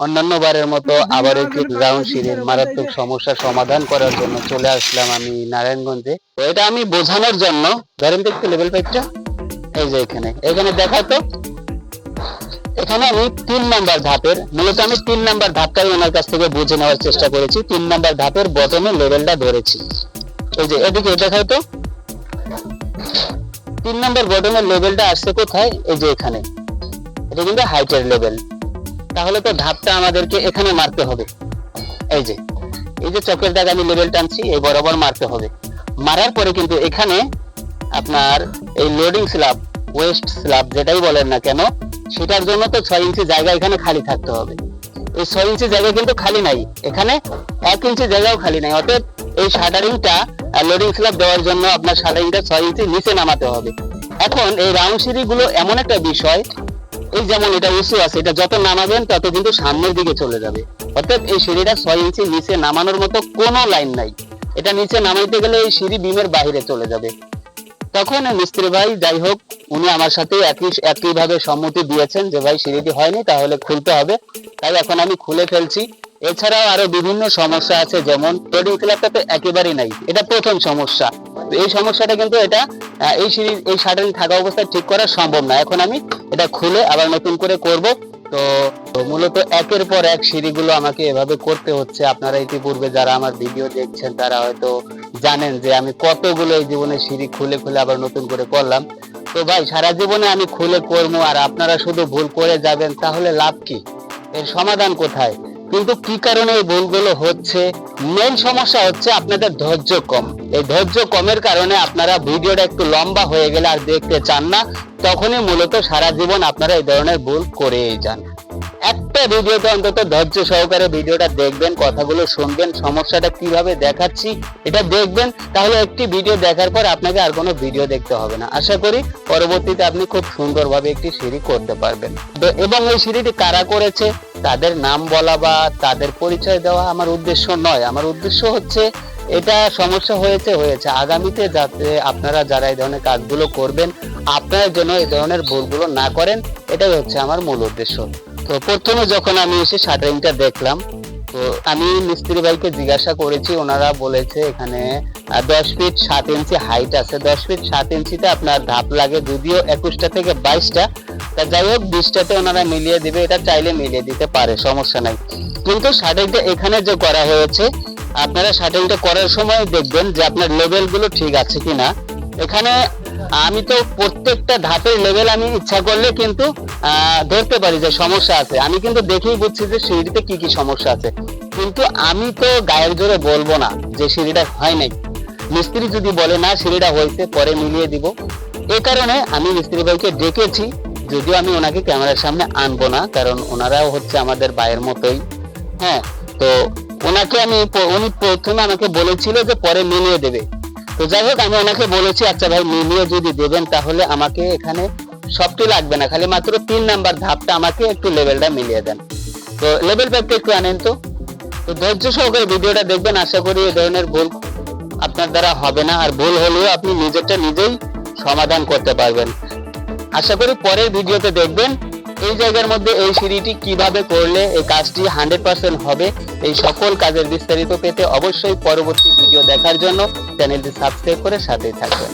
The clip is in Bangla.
অন্যান্য বারের মতো আবার একটি গ্রাউন্ড সিরিজ মারাত্মক সমস্যার সমাধান করার জন্য চলে আসলাম আমি নারায়ণগঞ্জে। তো এটা আমি বোঝানোর জন্য ধরেন দেখতে লেভেল পাইপটা এই যে এখানে। এখানে দেখা তো। এখানে আমি তিন নাম্বার ধাপের মূলত আমি তিন নাম্বার ধাপটাই ওনার কাছ থেকে বুঝে নেওয়ার চেষ্টা করেছি। তিন নাম্বার ধাপের বটমে লেভেলটা ধরেছি। এই যে এদিকে দেখাও তো। তিন নাম্বার বটমের লেভেলটা আসছে কোথায়? এই যে এখানে। এটা কিন্তু হাইটের লেভেল তাহলে তো ধাপটা আমাদেরকে এখানে মারতে হবে। এই যে এই যে চকের দাগ আমি লেভেল টানছি, এই বরাবর মারতে হবে। মারার পরে কিন্তু এখানে আপনার এই লোডিং স্ল্যাব ওয়েস্ট স্ল্যাব যেটাই বলেন না কেন, সেটার জন্য তো ছয় ইঞ্চি জায়গা এখানে খালি থাকতে হবে। এই ছয় ইঞ্চি জায়গা কিন্তু খালি নাই। এখানে এক ইঞ্চি জায়গাও খালি নাই। অতএব এই শাটারিংটা লোডিং স্ল্যাব দেওয়ার জন্য আপনার শাটারিংটা ছয় ইঞ্চি নিচে নামাতে হবে। এখন এই রাউন্ড সিঁড়িগুলো এমন একটা বিষয় এই যেমন এটা উঁচু আছে, এটা যত নামাবেন তত কিন্তু সামনের দিকে চলে যাবে। অর্থাৎ এই সিঁড়িটা ছয় ইঞ্চি নিচে নামানোর মতো কোনো লাইন নাই। এটা নিচে নামাইতে গেলে এই সিঁড়ি বিমের বাইরে চলে যাবে। তখন মিস্ত্রি ভাই, যাই হোক, উনি আমার সাথে একই, একইভাবে সম্মতি দিয়েছেন যে, ভাই, সিঁড়িটি হয়নি, তাহলে খুলতে হবে। তাই এখন আমি খুলে ফেলছি। এছাড়াও আরও বিভিন্ন সমস্যা আছে, যেমন ট্রেডিং স্ল্যাবটা তো একেবারেই নাই। এটা প্রথম সমস্যা। এই সমস্যাটা কিন্তু এটা এই সিঁড়ি, এই শাটারিং থাকা অবস্থায় ঠিক করা সম্ভব না। এখন আমি এটা খুলে আবার নতুন করে করব। তো মূলত একের পর এক সিঁড়িগুলো আমাকে এভাবে করতে হচ্ছে। আপনারা ইতিপূর্বে যারা আমার ভিডিও দেখছেন, তারা হয়তো জানেন যে আমি কতগুলো এই জীবনে সিঁড়ি খুলে খুলে আবার নতুন করে করলাম। তো ভাই, সারা জীবনে আমি খুলে করব, আর আপনারা শুধু ভুল করে যাবেন, তাহলে লাভ কি? এর সমাধান কোথায়? কিন্তু কি কারণে এই ভুলগুলো হচ্ছে? মেন সমস্যা হচ্ছে আপনাদের ধৈর্য কম। এই ধৈর্য কমের কারণে আপনারা ভিডিওটা একটু লম্বা হয়ে গেলে আর দেখতে চান না, তখনই মূলত সারা জীবন আপনারা এই ধরনের ভুল করেই যান। একটা ভিডিওতে অন্তত ধৈর্য সহকারে ভিডিওটা দেখবেন, কথাগুলো শুনবেন, সমস্যাটা কীভাবে দেখাচ্ছি এটা দেখবেন। তাহলে একটি ভিডিও দেখার পর আপনাকে আর কোনো ভিডিও দেখতে হবে না। আশা করি পরবর্তীতে আপনি খুব সুন্দরভাবে একটি সিঁড়ি করতে পারবেন। এবং এই সিঁড়িটি কারা করেছে, তাদের নাম বলা বা তাদের পরিচয় দেওয়া আমার উদ্দেশ্য নয়। আমার উদ্দেশ্য হচ্ছে, এটা সমস্যা হয়েছে হয়েছে। আগামীতে যাতে আপনারা যারা এই ধরনের কাজগুলো করবেন, আপনারা যেন এই ধরনের ভুলগুলো না করেন, এটাই হচ্ছে আমার মূল উদ্দেশ্য। তো প্রথমে যখন আমি এসে শাটারিংটা দেখলাম, তো আমি মিস্ত্রি ভাইকে জিজ্ঞাসা করেছি, ওনারা বলেছে এখানে দশ ফিট সাত ইঞ্চি হাইট আছে। দশ ফিট সাত ইঞ্চিতে আপনার ধাপ লাগে, যদিও একুশটা থেকে বাইশটা, তা যাই হোক, বিশটাতে ওনারা মিলিয়ে দিবে, এটা চাইলে মিলিয়ে দিতে পারে, সমস্যা নাই। কিন্তু শাটারিংটা এখানে যে করা হয়েছে, আপনারা শাটারিংটা করার সময় দেখবেন যে আপনার লেভেলগুলো ঠিক আছে কিনা। এখানে আমি তো প্রত্যেকটা ধাপের লেভেল আমি ইচ্ছা করলে কিন্তু ধরতে পারি যে সমস্যা আছে। আমি কিন্তু দেখেই বুঝছি যে সিঁড়িতে কি কি সমস্যা আছে। কিন্তু আমি তো গায়ের জোরে বলব না যে সিঁড়িটা হয় নাই। মিস্ত্রি যদি বলে, না, সিঁড়িটা হয়েছে, পরে মিলিয়ে দিব। এ কারণে আমি মিস্ত্রি ভাইকে ডেকেছি। যদিও আমি ওনাকে ক্যামেরার সামনে আনব না, কারণ ওনারাও হচ্ছে আমাদের ভাইয়ের মতোই। হ্যাঁ তো ওনাকে আমি উনি প্রথমে আমাকে বলেছিল যে পরে মিলিয়ে দেবে। তো যাই হোক, আমি ওনাকে বলেছি আচ্ছা ভাই, মিলিয়ে যদি দেবেন, তাহলে আমাকে এখানে সবটি লাগবে না। খালি মাত্র তিন নাম্বার ধাপটা আমাকে একটু লেভেলটা মিলিয়ে দেন। তো লেভেল প্যাকটা একটু আনেন তো। তো ধৈর্য সহকারে ভিডিওটা দেখবেন। আশা করি এই ধরনের ভুল আপনার দ্বারা হবে না। আর ভুল হলেও আপনি নিজেরটা নিজেই সমাধান করতে পারবেন। আশা করি পরের ভিডিওতে দেখবেন। এই জায়গার মধ্যে এই সিঁড়িটি কীভাবে করলে এই কাজটি হান্ড্রেড পার্সেন্ট হবে, এই সকল কাজের বিস্তারিত পেতে অবশ্যই পরবর্তী ভিডিও দেখার জন্য চ্যানেলটি সাবস্ক্রাইব করে সাথেই থাকবেন